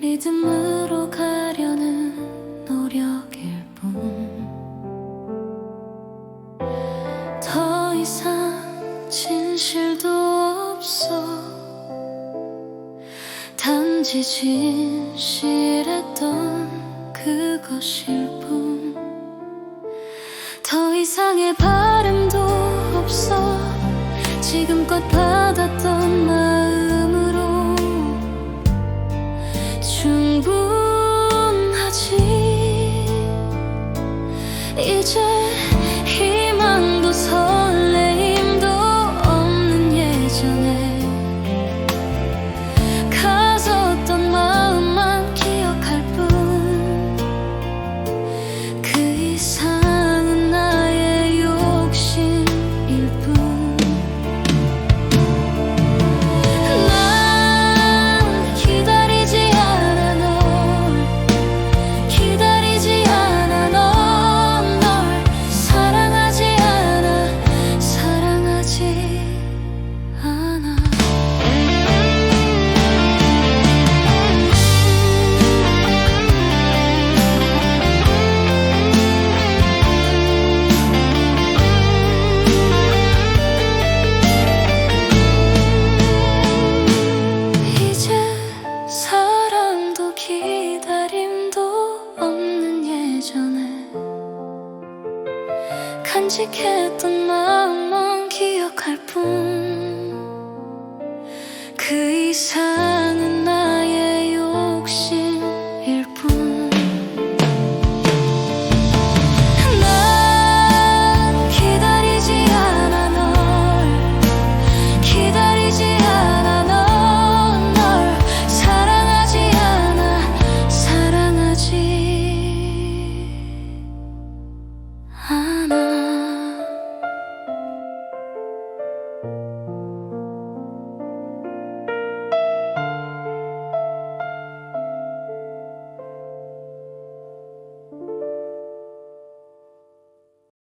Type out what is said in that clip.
리듬으로 가려는 노력일 뿐. 더 이상 진실도 없어. 단지 진실했던 그것일 뿐. 더 이상의 바람도 없어. 지금껏 받았던 마 충분하지. 이제 기다림도 없는 예전에 간직했던 마음만 기억할 뿐. 그 이상